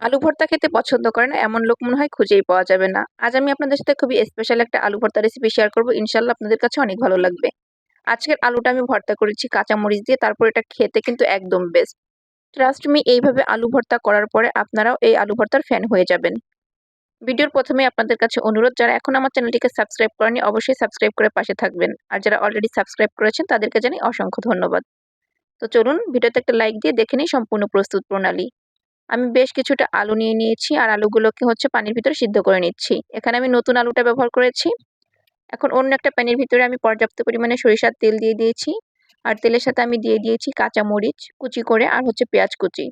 আলু ভর্তা খেতে পছন্দ করে না, এমন লোক মনে হয় খুঁজেই পাওয়া যাবে না। আজ আমি আপনাদের সাথে খুবই স্পেশাল একটা আলু ভর্তা রেসিপি শেয়ার করব ইনশাল্লাহ আপনাদের কাছে অনেক ভালো লাগবে। আজকের আলুটা আমি ভর্তা করেছি কাঁচামরিচ দিয়ে, তারপর এটা খেতে কিন্তু একদম বেস্ট ট্রাস্ট মি এইভাবে আলু ভর্তা করার পরে আপনারাও এই আলু ভর্তার ফ্যান হয়ে যাবেন। ভিডিওর প্রথমে আপনাদের কাছে অনুরোধ, যারা এখন আমার চ্যানেলটিকে সাবস্ক্রাইব করেনি, অবশ্যই সাবস্ক্রাইব করে পাশে থাকবেন। আর যারা অলরেডি সাবস্ক্রাইব করেছেন, তাদেরকে জানাই অসংখ্য ধন্যবাদ। তো চলুন, ভিডিওতে একটা লাইক দিয়ে দেখে নিই সম্পূর্ণ প্রস্তুত প্রণালী। আমি বেশ কিছুটা আলু নিয়ে নিয়েছি আর আলুগুলোকে হচ্ছে পানির ভিতরে সিদ্ধ করে নিচ্ছি। এখানে আমি নতুন আলুটা ব্যবহার করেছি। এখন অন্য একটা প্যানের ভিতরে আমি পর্যাপ্ত পরিমাণে সরিষার তেল দিয়ে দিয়েছি। আর তেলের সাথে আমি দিয়ে দিয়েছি কাঁচা মরিচ কুচি করে আর হচ্ছে পেঁয়াজ কুচি।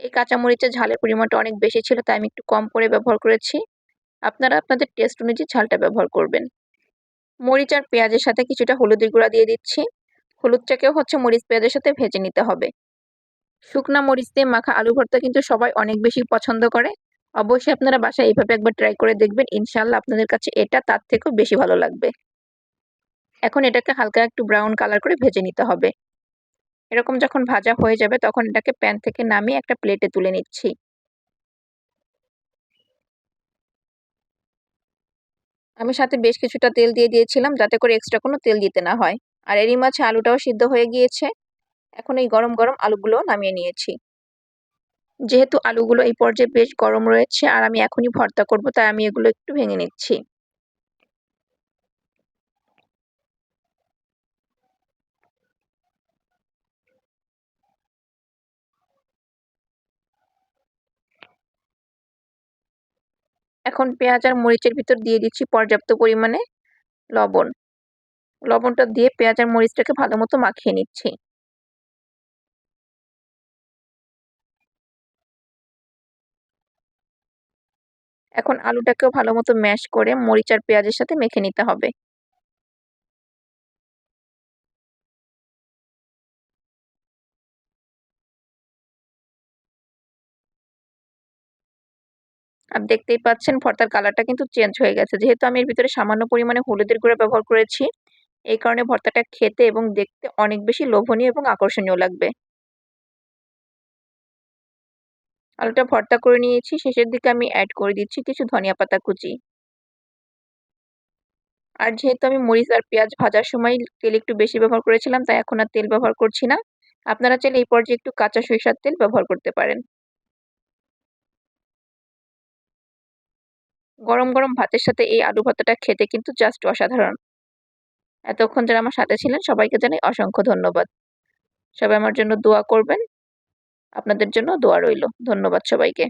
এই কাঁচা মরিচের ঝালের পরিমাণটা অনেক বেশি ছিল, তাই আমি একটু কম করে ব্যবহার করেছি। আপনারা আপনাদের টেস্ট অনুযায়ী ঝালটা ব্যবহার করবেন। মরিচ আর পেঁয়াজের সাথে কিছুটা হলুদের গুঁড়া দিয়ে দিচ্ছি। হলুদটাকেও হচ্ছে মরিচ পেঁয়াজের সাথে ভেজে নিতে হবে। শুকনা মরিচ দিয়ে মাখা আলু ভর্তা কিন্তু সবাই অনেক বেশি পছন্দ করে। অবশ্যই আপনারা বাসায় এইভাবে একবার ট্রাই করে দেখবেন ইনশাল্লাহ আপনাদের কাছে এটা তার থেকেও বেশি ভালো লাগবে। এখন এটাকে হালকা একটু ব্রাউন কালার করে ভেজে নিতে হবে। এরকম যখন ভাজা হয়ে যাবে তখন এটাকে প্যান থেকে নামিয়ে একটা প্লেটে তুলে নিচ্ছি। আমি সাথে বেশ কিছুটা তেল দিয়ে দিয়েছিলাম যাতে করে এক্সট্রা কোনো তেল দিতে না হয়। আর এরই মাঝে আলুটাও সিদ্ধ হয়ে গিয়েছে। এখন এই গরম গরম আলুগুলো নামিয়ে নিয়েছি। যেহেতু আলুগুলো এই পর্যায়ে বেশ গরম রয়েছে আর আমি এখনই ভর্তা করব, তাই আমি এগুলো একটু ভেঙে নিচ্ছি। এখন পেঁয়াজ আর মরিচের ভিতর দিয়ে দিচ্ছি পর্যাপ্ত পরিমাণে লবণ। লবণটা দিয়ে পেঁয়াজ আর মরিচটাকে ভালো মতো মাখিয়ে নিচ্ছি। এখন আলুটাকেও ভালো মতো ম্যাশ করে মরিচ আর পেঁয়াজের সাথে মেখে নিতে হবে। আর দেখতেই পাচ্ছেন ভর্তার কালারটা কিন্তু চেঞ্জ হয়ে গেছে। যেহেতু আমি এর ভিতরে সামান্য পরিমাণে হলুদের গুঁড়ো ব্যবহার করেছি, এই কারণে ভর্তাটা খেতে এবং দেখতে অনেক বেশি লোভনীয় এবং আকর্ষণীয় লাগবে। আলুটা ভর্তা করে নিয়েছি, শেষের দিকে আমি অ্যাড করে দিচ্ছি কিছু ধনিয়া পাতা কুচি। আর যেহেতু আমি মরিচ আর পেঁয়াজ ভাজার সময় তেল একটু বেশি ব্যবহার করেছিলাম, তাই এখন আর তেল ব্যবহার করছি না। আপনারা চাইলে এই পর্যায়ে একটু কাঁচা সরিষার তেল ব্যবহার করতে পারেন। গরম গরম ভাতের সাথে এই আলু ভর্তাটা খেতে কিন্তু জাস্ট অসাধারণ। এতক্ষণ যারা আমার সাথে ছিলেন, সবাইকে জানাই অসংখ্য ধন্যবাদ। সবাই আমার জন্য দোয়া করবেন। আপনাদের জন্য দোয়া রইল। ধন্যবাদ সবাইকে।